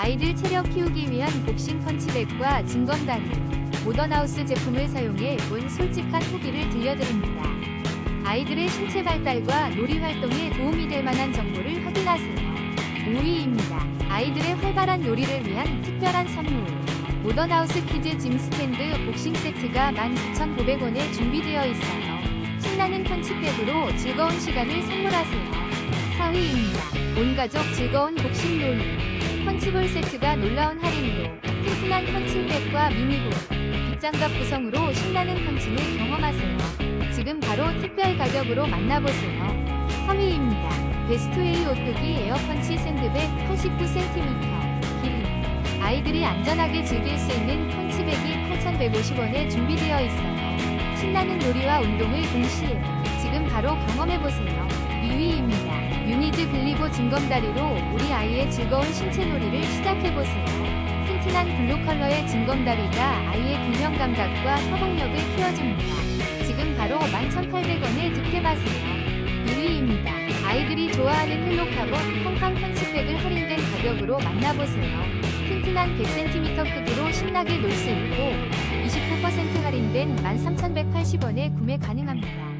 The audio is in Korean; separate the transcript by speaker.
Speaker 1: 아이들 체력 키우기 위한 복싱 펀치백과 증검다리, 모던하우스 제품을 사용해 온 솔직한 후기를 들려드립니다. 아이들의 신체 발달과 놀이 활동에 도움이 될 만한 정보를 확인하세요. 5위입니다. 아이들의 활발한 놀이를 위한 특별한 선물. 모던하우스 키즈 짐 스탠드 복싱 세트가 12,900원에 준비되어 있어요. 신나는 펀치백으로 즐거운 시간을 선물하세요. 4위입니다. 온 가족 즐거운 복싱 놀이. 펀치볼 세트가 놀라운 할인으로 튼튼한 펀칭백과 미니볼, 빗장갑 구성으로 신나는 펀칭을 경험하세요. 지금 바로 특별 가격으로 만나보세요. 3위입니다. 베스트웨이 오뚜기 에어펀치 샌드백 89cm 길이 아이들이 안전하게 즐길 수 있는 펀치백이 8,150원에 준비되어 있어요. 신나는 놀이와 운동을 동시에 지금 바로 경험해보세요. 2위입니다. 유니즈 글리보 증검다리로 우리 아이의 즐거운 신체 놀이를 시작해보세요. 튼튼한 블루 컬러의 증검다리가 아이의 균형 감각과 협응력을 키워줍니다. 지금 바로 11,800원에 득템하세요. 2위입니다. 아이들이 좋아하는 헬로카본 팡팡 펀치백을 할인된 가격으로 만나보세요. 튼튼한 100cm 크기로 신나게 놀 수 있고 29% 할인된 13,180원에 구매 가능합니다.